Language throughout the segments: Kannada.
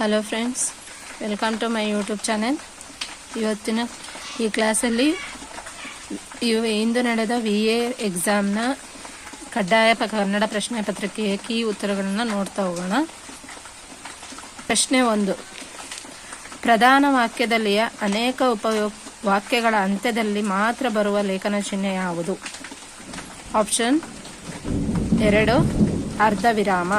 Hello friends welcome to my YouTube channel ಇವತ್ತಿನ ಈ ಕ್ಲಾಸಲ್ಲಿ ಇಂದು ನಡೆದ ವಿ ಎ ಎಕ್ಸಾಮ್ನ ಕಡ್ಡಾಯ ಕನ್ನಡ ಪ್ರಶ್ನೆ ಪತ್ರಿಕೆಯ ಕೀ ಉತ್ತರಗಳನ್ನು ನೋಡ್ತಾ ಹೋಗೋಣ. ಪ್ರಶ್ನೆ ಒಂದು. ಪ್ರಧಾನ ವಾಕ್ಯದಲ್ಲಿಯ ಅನೇಕ ಉಪ ವಾಕ್ಯಗಳ ಅಂತ್ಯದಲ್ಲಿ ಮಾತ್ರ ಬರುವ ಲೇಖನ ಚಿಹ್ನೆ ಯಾವುದು? ಆಪ್ಷನ್ ಎರಡು ಅರ್ಧ ವಿರಾಮ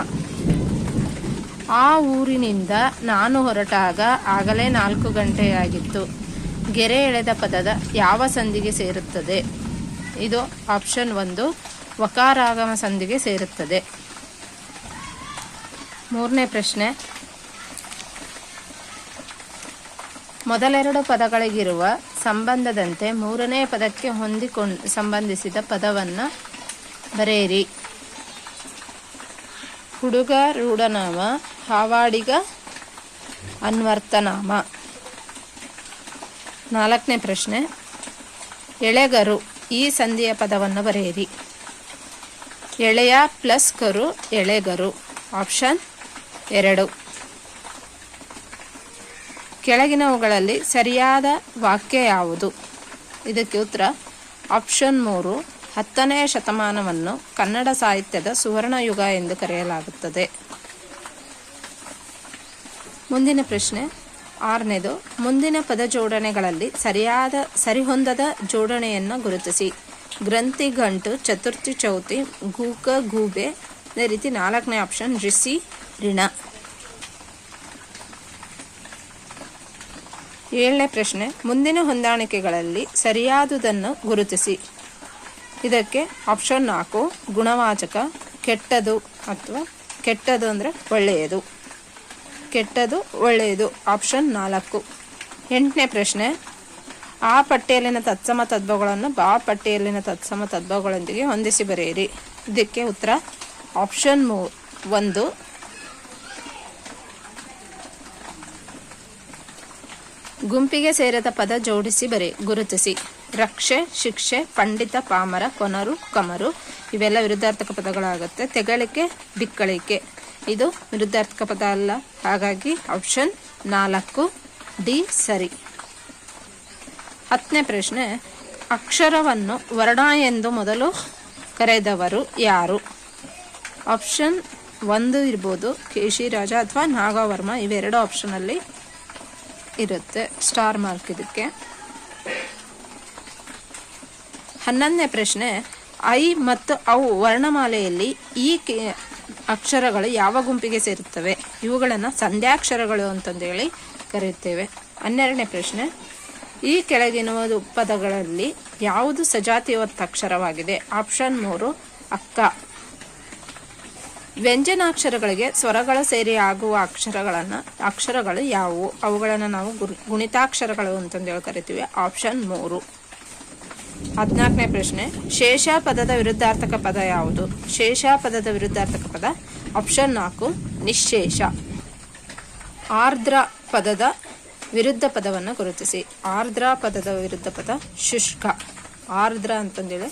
ಆ ಊರಿನಿಂದ ನಾನು ಹೊರಟಾಗ ಆಗಲೇ ನಾಲ್ಕು ಗಂಟೆಯಾಗಿತ್ತು. ಗೆರೆ ಎಳೆದ ಪದದ ಯಾವ ಸಂಧಿಗೆ ಸೇರುತ್ತದೆ? ಇದು ಆಪ್ಷನ್ ಒಂದು, ವಕಾರಾಗಮ ಸಂಧಿಗೆ ಸೇರುತ್ತದೆ. ಮೂರನೇ ಪ್ರಶ್ನೆ. ಮೊದಲೆರಡು ಪದಗಳಿಗಿರುವ ಸಂಬಂಧದಂತೆ ಮೂರನೇ ಪದಕ್ಕೆ ಹೊಂದಿಕೊಂಡು, ಸಂಬಂಧಿಸಿದ ಪದವನ್ನು ಬರೆಯಿರಿ. ಹುಡುಗ ರೂಢನಾಮ, ಹಾವಾಡಿಗ ಅನ್ವರ್ತನಾಮ. ನಾಲ್ಕನೇ ಪ್ರಶ್ನೆ. ಎಳೆಗರು, ಈ ಸಂಧಿಯ ಪದವನ್ನು ಬರೆಯಿರಿ. ಎಳೆಯ ಪ್ಲಸ್ ಕರು, ಎಳೆಗರು. ಆಪ್ಷನ್ ಎರಡು. ಕೆಳಗಿನವುಗಳಲ್ಲಿ ಸರಿಯಾದ ವಾಕ್ಯ ಯಾವುದು? ಇದಕ್ಕೆ ಉತ್ತರ ಆಪ್ಷನ್ ಮೂರು. ಹತ್ತನೆಯ ಶತಮಾನವನ್ನು ಕನ್ನಡ ಸಾಹಿತ್ಯದ ಸುವರ್ಣ ಯುಗ ಎಂದು ಕರೆಯಲಾಗುತ್ತದೆ. ಮುಂದಿನ ಪ್ರಶ್ನೆ, ಆರನೇದು, ಮುಂದಿನ ಪದ ಜೋಡಣೆಗಳಲ್ಲಿ ಸರಿಯಾದ, ಸರಿಹೊಂದದ ಜೋಡಣೆಯನ್ನು ಗುರುತಿಸಿ. ಗ್ರಂಥಿ ಗಂಟು ಚತುರ್ಥಿ, ಚೌತಿ, ಗೂಕ, ಗೂಬೆ ಅದೇ ರೀತಿ ನಾಲ್ಕನೇ ಆಪ್ಷನ್ ರಿಸಿ ಋಣ. ಏಳನೇ ಪ್ರಶ್ನೆ, ಮುಂದಿನ ಹೊಂದಾಣಿಕೆಗಳಲ್ಲಿ ಸರಿಯಾದುದನ್ನು ಗುರುತಿಸಿ. ಇದಕ್ಕೆ ಆಪ್ಷನ್ ನಾಲ್ಕು, ಗುಣವಾಚಕ, ಕೆಟ್ಟದು ಅಥವಾ ಕೆಟ್ಟದು ಅಂದರೆ ಒಳ್ಳೆಯದು. ಕೆಟ್ಟದು, ಒಳ್ಳೆಯದು ಆಪ್ಷನ್ ನಾಲ್ಕು. ಎಂಟನೇ ಪ್ರಶ್ನೆ, ಆ ಪಟ್ಟಿಯಲ್ಲಿನ ತತ್ಸಮ ತದ್ಭವಗಳನ್ನು ಬಾ ಪಟ್ಟಿಯಲ್ಲಿನ ತತ್ಸಮ ತದ್ಭವಗಳೊಂದಿಗೆ ಹೊಂದಿಸಿ ಬರೆಯಿರಿ. ಇದಕ್ಕೆ ಉತ್ತರ ಆಪ್ಷನ್ ಮೂ, ಒಂದು. ಗುಂಪಿಗೆ ಸೇರಿದ ಪದ ಜೋಡಿಸಿ ಬರೆ, ಗುರುತಿಸಿ. ರಕ್ಷೆ, ಶಿಕ್ಷೆ, ಪಂಡಿತ, ಪಾಮರ, ಕೊನರು, ಕಮರು ಇವೆಲ್ಲ ವಿರುದ್ಧಾರ್ಥಕ ಪದಗಳಾಗುತ್ತೆ. ತೆಗಳಿಕೆ, ಬಿಕ್ಕಳಿಕೆ. ಇದು ವಿರುದ್ಧಾರ್ಥಕ ಪದ ಅಲ್ಲ. ಹಾಗಾಗಿ ಆಪ್ಷನ್ ನಾಲ್ಕು ಡಿ ಸರಿ. ಹತ್ತನೇ ಪ್ರಶ್ನೆ, ಅಕ್ಷರವನ್ನು ವರ್ಣ ಎಂದು ಮೊದಲು ಕರೆದವರು ಯಾರು? ಆಪ್ಷನ್ ಒಂದು ಇರ್ಬೋದು ಕೇಶಿ ರಾಜ ಅಥವಾ ನಾಗವರ್ಮ. ಇವೆರಡು ಆಪ್ಷನಲ್ಲಿ ಇರುತ್ತೆ. ಸ್ಟಾರ್ ಮಾರ್ಕ್ ಇದಕ್ಕೆ. ಹನ್ನೊಂದನೇ ಪ್ರಶ್ನೆ, ಐ ಮತ್ತು ಅವು ವರ್ಣಮಾಲೆಯಲ್ಲಿ ಈ ಅಕ್ಷರಗಳು ಯಾವ ಗುಂಪಿಗೆ ಸೇರುತ್ತವೆ? ಇವುಗಳನ್ನು ಸಂಧ್ಯಾಕ್ಷರಗಳು ಅಂತಂದೇಳಿ ಕರೆಯುತ್ತೇವೆ. ಹನ್ನೆರಡನೇ ಪ್ರಶ್ನೆ, ಈ ಕೆಳಗಿನ ಪದಗಳಲ್ಲಿ ಯಾವುದು ಸಜಾತಿ ಒತ್ತಕ್ಷರವಾಗಿದೆ ಆಪ್ಷನ್ ಮೂರು, ಅಕ್ಕ. ವ್ಯಂಜನಾಕ್ಷರಗಳಿಗೆ ಸ್ವರಗಳ ಸೇರಿ ಆಗುವ ಅಕ್ಷರಗಳನ್ನು, ಅಕ್ಷರಗಳು ಯಾವುವು? ಅವುಗಳನ್ನು ನಾವು ಗುಣಿತಾಕ್ಷರಗಳು ಅಂತಂದೇಳಿ ಕರಿತೀವಿ. ಆಪ್ಷನ್ ಮೂರು. ಹದಿನಾಲ್ಕನೇ ಪ್ರಶ್ನೆ ಶೇಷ ಪದದ ವಿರುದ್ಧಾರ್ಥಕ ಪದ ಯಾವುದು? ಶೇಷ ಪದದ ವಿರುದ್ಧಾರ್ಥಕ ಪದ ಆಪ್ಷನ್ ನಾಲ್ಕು ನಿಶೇಷ ಆರ್ದ್ರ ಪದದ ವಿರುದ್ಧ ಪದವನ್ನು ಗುರುತಿಸಿ. ಆರ್ದ್ರ ಪದದ ವಿರುದ್ಧ ಪದ, ಶುಷ್ಕ. ಆರ್ದ್ರ ಅಂತಂದೇಳಿ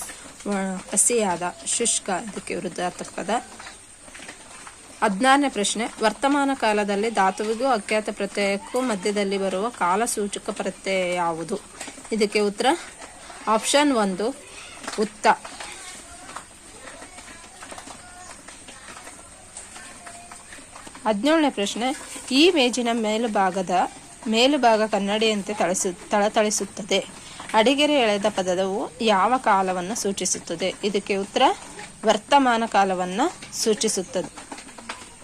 ಹಸಿಯಾದ ಶುಷ್ಕ, ಇದಕ್ಕೆ ವಿರುದ್ಧಾರ್ಥಕ ಪದ. ಹದಿನಾರನೇ ಪ್ರಶ್ನೆ, ವರ್ತಮಾನ ಕಾಲದಲ್ಲಿ ಧಾತುವಿಗೂ ಅಖ್ಯಾತ ಪ್ರತ್ಯಯಕ್ಕೂ ಮಧ್ಯದಲ್ಲಿ ಬರುವ ಕಾಲಸೂಚಕ ಪ್ರತ್ಯಯ ಯಾವುದು? ಇದಕ್ಕೆ ಉತ್ತರ ಆಪ್ಷನ್ ಒಂದು, ಉತ್ತ. ಹದಿನೇಳನೇ ಪ್ರಶ್ನೆ, ಈ ಮೇಜಿನ ಮೇಲುಭಾಗದ ಮೇಲುಭಾಗ ಕನ್ನಡಿಯಂತೆ ತಳಿಸು ತಳತಳಿಸುತ್ತದೆ ಅಡಿಗೆರೆ ಎಳೆದ ಪದವು ಯಾವ ಕಾಲವನ್ನು ಸೂಚಿಸುತ್ತದೆ? ಇದಕ್ಕೆ ಉತ್ತರ, ವರ್ತಮಾನ ಕಾಲವನ್ನು ಸೂಚಿಸುತ್ತದೆ.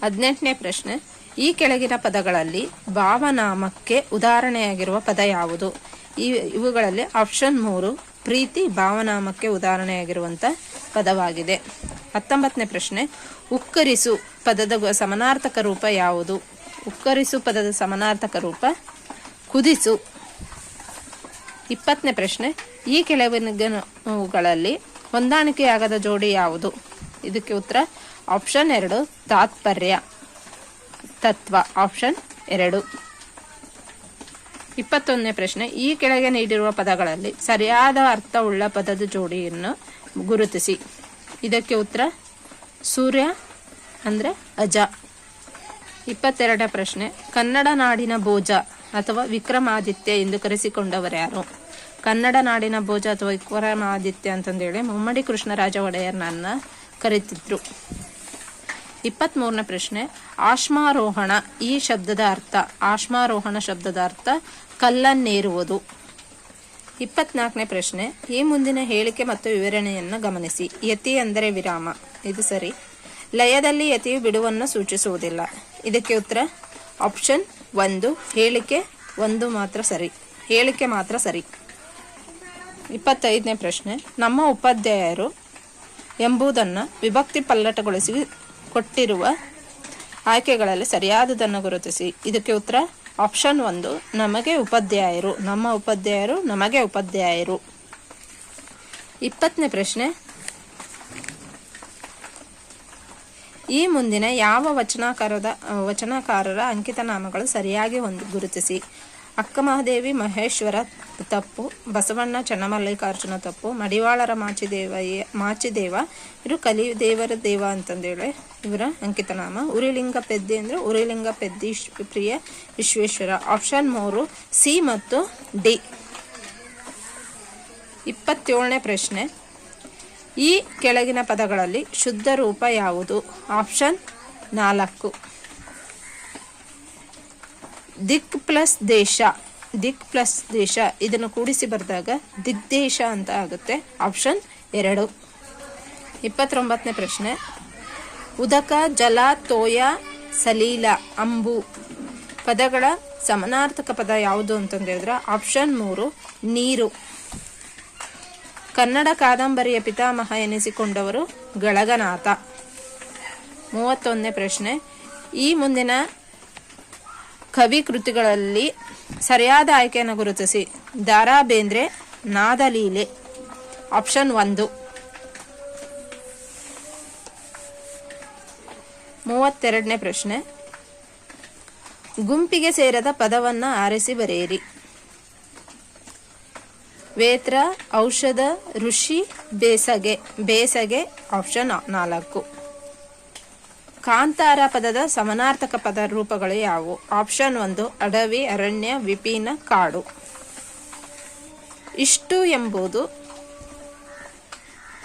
ಹದಿನೆಂಟನೇ ಪ್ರಶ್ನೆ, ಈ ಕೆಳಗಿನ ಪದಗಳಲ್ಲಿ ಭಾವನಾಮಕ್ಕೆ ಉದಾಹರಣೆಯಾಗಿರುವ ಪದ ಯಾವುದು? ಇವುಗಳಲ್ಲಿ ಆಪ್ಷನ್ ಮೂರು ಪ್ರೀತಿ ಭಾವನಾಮಕ್ಕೆ ಉದಾಹರಣೆಯಾಗಿರುವಂಥ ಪದವಾಗಿದೆ. ಹತ್ತೊಂಬತ್ತನೇ ಪ್ರಶ್ನೆ, ಉಕ್ಕರಿಸು ಪದದ ಸಮನಾರ್ಥಕ ರೂಪ ಯಾವುದು? ಉಕ್ಕರಿಸು ಪದದ ಸಮನಾರ್ಥಕ ರೂಪ ಕುದಿಸು. ಇಪ್ಪತ್ತನೇ ಪ್ರಶ್ನೆ, ಈ ಕೆಳಗಿನವುಗಳಲ್ಲಿ ಹೊಂದಾಣಿಕೆಯಾಗದ ಜೋಡಿ ಯಾವುದು? ಇದಕ್ಕೆ ಉತ್ತರ, ಆಪ್ಷನ್ ಎರಡು, ತಾತ್ಪರ್ಯ. ತತ್ವ, ಆಪ್ಷನ್ ಎರಡು. ಇಪ್ಪತ್ತೊಂದನೇ ಪ್ರಶ್ನೆ, ಈ ಕೆಳಗೆ ನೀಡಿರುವ ಪದಗಳಲ್ಲಿ ಸರಿಯಾದ ಅರ್ಥವುಳ್ಳ ಪದದ ಜೋಡಿಯನ್ನು ಗುರುತಿಸಿ. ಇದಕ್ಕೆ ಉತ್ತರ, ಸೂರ್ಯ ಅಂದರೆ ಅಜ. ಇಪ್ಪತ್ತೆರಡನೇ ಪ್ರಶ್ನೆ, ಕನ್ನಡ ನಾಡಿನ ಭೋಜ ಅಥವಾ ವಿಕ್ರಮಾದಿತ್ಯ ಎಂದು ಕರೆಸಿಕೊಂಡವರ್ಯಾರು ಕನ್ನಡ ನಾಡಿನ ಭೋಜ ಅಥವಾ ವಿಕ್ರಮಾದಿತ್ಯ ಅಂತಂದೇಳಿ ಮುಮ್ಮಡಿ ಕೃಷ್ಣರಾಜ ಒಡೆಯರ್ನನ್ನು ಕರೀತಿದ್ರು. ಇಪ್ಪತ್ತ್ಮೂರನೇ ಪ್ರಶ್ನೆ, ಆಶ್ಮಾರೋಹಣ ಈ ಶಬ್ದದ ಅರ್ಥ, ಆಶ್ಮಾರೋಹಣ ಶಬ್ದದ ಅರ್ಥ ಕಲ್ಲನ್ನೇರುವುದು. ಇಪ್ಪತ್ನಾಲ್ಕನೇ ಪ್ರಶ್ನೆ, ಈ ಮುಂದಿನ ಹೇಳಿಕೆ ಮತ್ತು ವಿವರಣೆಯನ್ನು ಗಮನಿಸಿ. ಯತಿ ಅಂದರೆ ವಿರಾಮ. ಇದು ಸರಿ. ಲಯದಲ್ಲಿ ಯತಿಯು ಬಿಡುವನ್ನು ಸೂಚಿಸುವುದಿಲ್ಲ. ಇದಕ್ಕೆ ಉತ್ತರ, ಆಪ್ಷನ್ ಒಂದು, ಹೇಳಿಕೆ ಒಂದು ಮಾತ್ರ ಸರಿ. ಹೇಳಿಕೆ ಮಾತ್ರ ಸರಿ. ಇಪ್ಪತ್ತೈದನೇ ಪ್ರಶ್ನೆ, ನಮ್ಮ ಉಪಾಧ್ಯಾಯರು ಎಂಬುದನ್ನು ವಿಭಕ್ತಿ ಪಲ್ಲಟಗೊಳಿಸಿ ಕೊಟ್ಟಿರುವ ಆಯ್ಕೆಗಳಲ್ಲಿ ಸರಿಯಾದದನ್ನು ಗುರುತಿಸಿ. ಇದಕ್ಕೆ ಉತ್ತರ ಆಪ್ಷನ್ ಒಂದು, ನಮಗೆ ಉಪಾಧ್ಯಾಯರು. ನಮ್ಮ ಉಪಾಧ್ಯಾಯರು ನಮಗೆ ಉಪಾಧ್ಯಾಯರು. ಇಪ್ಪತ್ತನೇ ಪ್ರಶ್ನೆ. ಈ ಮುಂದಿನ ಯಾವ ವಚನಾಕಾರದ, ವಚನಕಾರರ ಅಂಕಿತ ನಾಮಗಳು ಸರಿಯಾಗಿ ಹೊಂದಿ, ಗುರುತಿಸಿ. ಅಕ್ಕಮಹಾದೇವಿ ಮಹೇಶ್ವರ ತಪ್ಪು, ಬಸವಣ್ಣ ಚನ್ನಮಲ್ಲಿಕಾರ್ಜುನ ತಪ್ಪು, ಮಡಿವಾಳರ ಮಾಚಿದೇವ ಮಾಚಿದೇವ, ಇವರು ಕಲಿದೇವರ ದೇವ ಅಂತಂದೇಳಿ ಇವರ ಅಂಕಿತನಾಮ ಉರಿಲಿಂಗ ಪೆದ್ದಿ ಅಂದರೆ ಉರಿಲಿಂಗ ಪೆದ್ದಿ ಪ್ರಿಯ ವಿಶ್ವೇಶ್ವರ. ಆಪ್ಷನ್ ಮೂರು, ಸಿ ಮತ್ತು ಡಿ. ಇಪ್ಪತ್ತೇಳನೇ ಪ್ರಶ್ನೆ. ಈ ಕೆಳಗಿನ ಪದಗಳಲ್ಲಿ ಶುದ್ಧ ರೂಪ ಯಾವುದು? ಆಪ್ಷನ್ ನಾಲ್ಕು. ದಿಕ್ ಪ್ಲಸ್ ದೇಶ, ದಿಕ್ ಪ್ಲಸ್ ದೇಶ ಇದನ್ನು ಕೂಡಿಸಿ ಬರೆದಾಗ ದಿಗ್ದೇಶ ಅಂತ ಆಗುತ್ತೆ. ಆಪ್ಷನ್ ಎರಡು. ಇಪ್ಪತ್ತೊಂಬತ್ತನೇ ಪ್ರಶ್ನೆ. ಉದಕ, ಜಲ, ತೋಯ, ಸಲೀಲ, ಅಂಬು ಪದಗಳ ಸಮನಾರ್ಥಕ ಪದ ಯಾವುದು ಅಂತಂದು ಹೇಳಿದ್ರೆ? ಆಪ್ಷನ್ ಮೂರು, ನೀರು. ಕನ್ನಡ ಕಾದಂಬರಿಯ ಪಿತಾಮಹ ಎನಿಸಿಕೊಂಡವರು ಗಳಗನಾಥ. ಮೂವತ್ತೊಂದನೇ ಪ್ರಶ್ನೆ. ಈ ಮುಂದಿನ ಕವಿ ಕೃತಿಗಳಲ್ಲಿ ಸರಿಯಾದ ಆಯ್ಕೆಯನ್ನು ಗುರುತಿಸಿ. ದಾರಾ ಬೇಂದ್ರೆ ನಾದಲೀಲೆ. ಆಪ್ಷನ್ ಒಂದು. ಮೂವತ್ತೆರಡನೇ ಪ್ರಶ್ನೆ. ಗುಂಪಿಗೆ ಸೇರದ ಪದವನ್ನು ಆರಿಸಿ ಬರೆಯಿರಿ. ವೇತ್ರ, ಔಷಧ, ಋಷಿ, ಬೇಸಗೆ. ಬೇಸಗೆ, ಆಪ್ಷನ್ ನಾಲ್ಕು. ಕಾಂತಾರ ಪದದ ಸಮನಾರ್ಥಕ ಪದ ರೂಪಗಳು ಯಾವುವು? ಆಪ್ಷನ್ ಒಂದು, ಅಡವಿ, ಅರಣ್ಯ, ವಿಪಿನ, ಕಾಡು. ಇಷ್ಟು ಎಂಬುದು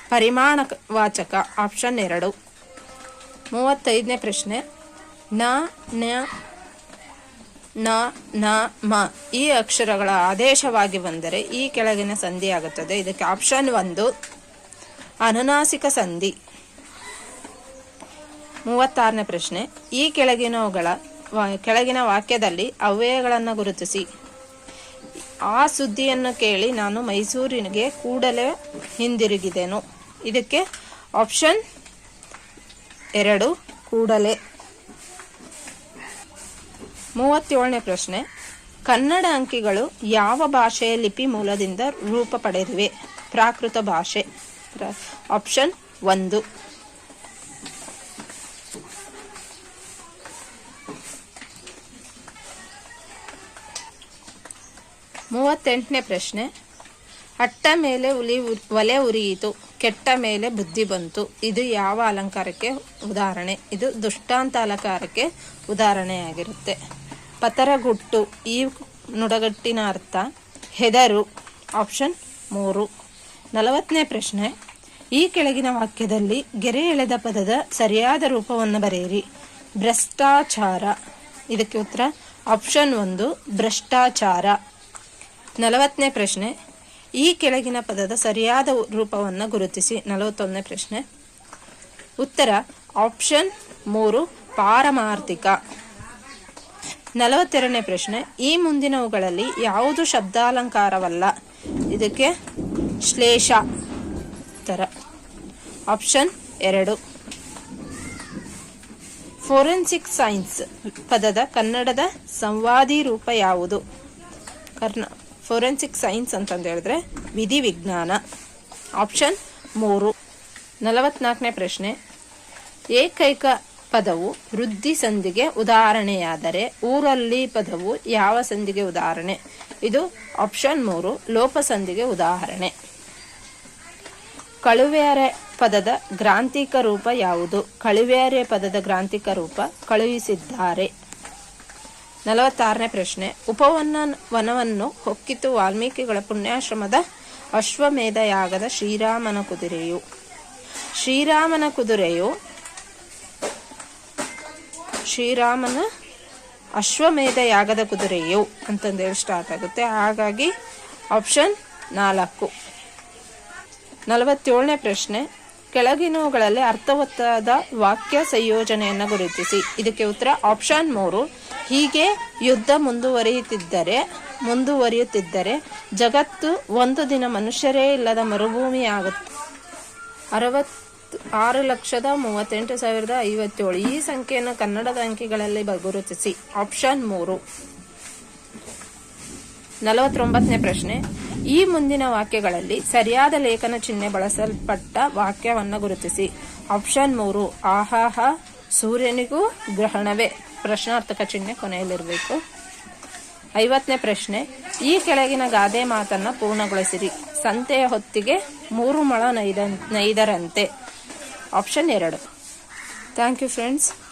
ಪರಿಮಾಣ ವಾಚಕ ಆಪ್ಷನ್ ಎರಡು. ಮೂವತ್ತೈದನೇ ಪ್ರಶ್ನೆ. ನ ನ ನ ಮ ಈ ಅಕ್ಷರಗಳ ಆದೇಶವಾಗಿ ಬಂದರೆ ಈ ಕೆಳಗಿನ ಸಂಧಿ ಆಗುತ್ತದೆ ಇದಕ್ಕೆ ಆಪ್ಷನ್ ಒಂದು, ಅನುನಾಸಿಕ ಸಂಧಿ. ಮೂವತ್ತಾರನೇ ಪ್ರಶ್ನೆ. ಈ ಕೆಳಗಿನವುಗಳ ಕೆಳಗಿನ ವಾಕ್ಯದಲ್ಲಿ ಅವ್ಯಯಗಳನ್ನು ಗುರುತಿಸಿ. ಆ ಸುದ್ದಿಯನ್ನು ಕೇಳಿ ನಾನು ಮೈಸೂರಿನಿಗೆ ಕೂಡಲೇ ಹಿಂದಿರುಗಿದೆನು. ಇದಕ್ಕೆ ಆಪ್ಷನ್ ಎರಡು, ಕೂಡಲೇ. ಮೂವತ್ತೇಳನೇ ಪ್ರಶ್ನೆ. ಕನ್ನಡ ಅಂಕಿಗಳು ಯಾವ ಭಾಷೆಯ ಲಿಪಿ ಮೂಲದಿಂದ ರೂಪ ಪಡೆದಿವೆ? ಪ್ರಾಕೃತ ಭಾಷೆ. ಆಪ್ಷನ್ ಒಂದು. ಮೂವತ್ತೆಂಟನೇ ಪ್ರಶ್ನೆ. ಅಟ್ಟ ಮೇಲೆ ಉಲಿ ಒಲೆ ಉರಿಯಿತು, ಕೆಟ್ಟ ಮೇಲೆ ಬುದ್ಧಿ ಬಂತು. ಇದು ಯಾವ ಅಲಂಕಾರಕ್ಕೆ ಉದಾಹರಣೆ? ಇದು ದುಷ್ಟಾಂತ ಅಲಂಕಾರಕ್ಕೆ ಉದಾಹರಣೆಯಾಗಿರುತ್ತೆ. ಪತರಗುಟ್ಟು, ಈ ನುಡಗಟ್ಟಿನ ಅರ್ಥ ಹೆದರು, ಆಪ್ಷನ್ ಮೂರು. ನಲವತ್ತನೇ ಪ್ರಶ್ನೆ. ಈ ಕೆಳಗಿನ ವಾಕ್ಯದಲ್ಲಿ ಗೆರೆ ಎಳೆದ ಪದದ ಸರಿಯಾದ ರೂಪವನ್ನು ಬರೆಯಿರಿ. ಭ್ರಷ್ಟಾಚಾರ. ಇದಕ್ಕೆ ಉತ್ತರ ಆಪ್ಷನ್ ಒಂದು, ಭ್ರಷ್ಟಾಚಾರ. ನಲವತ್ತನೇ ಪ್ರಶ್ನೆ. ಈ ಕೆಳಗಿನ ಪದದ ಸರಿಯಾದ ರೂಪವನ್ನು ಗುರುತಿಸಿ. ನಲವತ್ತೊಂದನೇ ಪ್ರಶ್ನೆ. ಉತ್ತರ. ಆಪ್ಷನ್ ಮೂರು, ಪಾರಮಾರ್ಥಿಕ. ನಲವತ್ತೆರಡನೇ ಪ್ರಶ್ನೆ. ಈ ಮುಂದಿನವುಗಳಲ್ಲಿ ಯಾವುದು ಶಬ್ದಾಲಂಕಾರವಲ್ಲ? ಇದಕ್ಕೆ ಶ್ಲೇಷ. ಉತ್ತರ. ಆಪ್ಷನ್ ಎರಡು. ಫೋರೆನ್ಸಿಕ್ ಸೈನ್ಸ್ ಪದದ ಕನ್ನಡದ ಸಂವಾದಿ ರೂಪ ಯಾವುದು? ಕರ್ನ ಫೋರೆನ್ಸಿಕ್ ಸೈನ್ಸ್ ಅಂತಂದು ಹೇಳಿದ್ರೆ ವಿಧಿ ವಿಜ್ಞಾನ. ಆಪ್ಷನ್ ಮೂರು. ನಲವತ್ನಾಲ್ಕನೇ ಪ್ರಶ್ನೆ. ಏಕೈಕ ಪದವು ವೃದ್ಧಿ ಸಂಧಿಗೆ ಉದಾಹರಣೆಯಾದರೆ ಊರಲ್ಲಿ ಪದವು ಯಾವ ಸಂಧಿಗೆ ಉದಾಹರಣೆ? ಇದು ಆಪ್ಷನ್ ಮೂರು, ಲೋಪ ಸಂಧಿಗೆ ಉದಾಹರಣೆ. ಕಳುವೆರೆ ಪದದ ಗ್ರಾಂಥಿಕ ರೂಪ ಯಾವುದು? ಕಳುವೇರೆ ಪದದ ಗ್ರಾಂಥಿಕ ರೂಪ ಕಳುಹಿಸಿದ್ದಾರೆ. ನಲವತ್ತಾರನೇ ಪ್ರಶ್ನೆ. ಉಪವನ ವನವನ್ನು ಹೊಕ್ಕಿತು ವಾಲ್ಮೀಕಿಗಳ ಪುಣ್ಯಾಶ್ರಮದ ಅಶ್ವಮೇಧ ಯಾಗದ ಶ್ರೀರಾಮನ ಕುದುರೆಯು. ಶ್ರೀರಾಮನ ಕುದುರೆಯು ಶ್ರೀರಾಮನ ಅಶ್ವಮೇಧ ಯಾಗದ ಕುದುರೆಯು ಅಂತಂದೇಳಿ ಸ್ಟಾರ್ಟ್ ಆಗುತ್ತೆ. ಹಾಗಾಗಿ ಆಪ್ಷನ್ ನಾಲ್ಕು. ನಲವತ್ತೇಳನೇ ಪ್ರಶ್ನೆ. ಕೆಳಗಿನವುಗಳಲ್ಲಿ ಅರ್ಥವತ್ತಾದ ವಾಕ್ಯ ಸಂಯೋಜನೆಯನ್ನು ಗುರುತಿಸಿ. ಇದಕ್ಕೆ ಉತ್ತರ ಆಪ್ಷನ್ ಮೂರು. ಹೀಗೆ ಯುದ್ಧ ಮುಂದುವರಿಯುತ್ತಿದ್ದರೆ ಮುಂದುವರಿಯುತ್ತಿದ್ದರೆ ಜಗತ್ತು ಒಂದು ದಿನ ಮನುಷ್ಯರೇ ಇಲ್ಲದ ಮರುಭೂಮಿಯಾಗುತ್ತೆ ಅರವತ್ತು ಆರು ಲಕ್ಷದ ಮೂವತ್ತೆಂಟು ಸಾವಿರದ ಐವತ್ತೇಳು. ಈ ಸಂಖ್ಯೆಯನ್ನು ಕನ್ನಡದ ಅಂಕಿಗಳಲ್ಲಿ ಗುರುತಿಸಿ. ಆಪ್ಷನ್ ಮೂರು. ನಲವತ್ತೊಂಬತ್ತನೇ ಪ್ರಶ್ನೆ. ಈ ಮುಂದಿನ ವಾಕ್ಯಗಳಲ್ಲಿ ಸರಿಯಾದ ಲೇಖನ ಚಿಹ್ನೆ ಬಳಸಲ್ಪಟ್ಟ ವಾಕ್ಯವನ್ನು ಗುರುತಿಸಿ. ಆಪ್ಷನ್ ಮೂರು. ಆಹಾಹ, ಸೂರ್ಯನಿಗೂ ಗ್ರಹಣವೇ. ಪ್ರಶ್ನಾರ್ಥಕ ಚಿಹ್ನೆ ಕೊನೆಯಲ್ಲಿರಬೇಕು. ಐವತ್ತನೇ ಪ್ರಶ್ನೆ, ಈ ಕೆಳಗಿನ ಗಾದೆ ಮಾತನ್ನ ಪೂರ್ಣಗೊಳಿಸಿರಿ. ಸಂತೆಯ ಹೊತ್ತಿಗೆ ಮೂರು ಮಳ ನೈದ ನೈದರಂತೆ. ಆಪ್ಷನ್ ಎರಡು. Thank you friends.